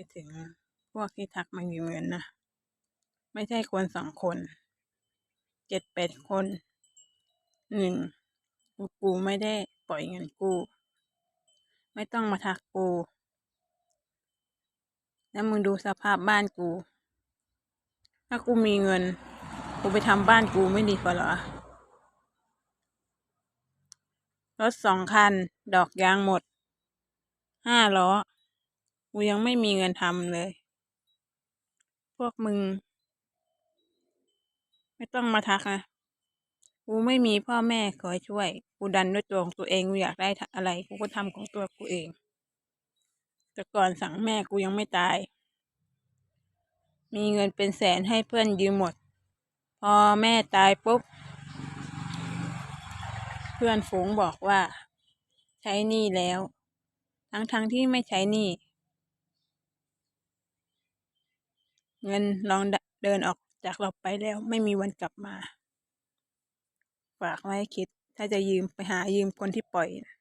ไปถึงพวกที่ทักมายืมเงินนะ ไม่ใช่คนสองคน เจ็ดแปดคนหนึ่งกูไม่ได้ปล่อยเงินกูไม่ต้องมาทักกู แล้วมึงดูสภาพบ้านกู ถ้ากูมีเงิน กูไปทำบ้านกูไม่ดีกว่าหรอ รถสองคัน ดอกยางหมด ห้าล้อ กูยังไม่มีเงินทำเลย พวกมึง ไม่ต้องมาทักนะ กูไม่มีพ่อแม่คอยช่วย กูดันด้วยตัวของตัวเอง กูอยากได้อะไร กูก็ทำของตัวกูเอง แต่ก่อนสั่งแม่กูยังไม่ตาย มีเงินเป็นแสนให้เพื่อนยืมหมด พอแม่ตายปุ๊บ เพื่อนฝูงบอกว่า ใช้หนี้แล้ว ทั้งๆทที่ไม่ใช้หนี้ เงินลองเดินออกจากเราไปแล้วไม่มีวันกลับมา ฝากไว้คิด ถ้าจะยืมไปหายืมคนที่ปล่อยนะ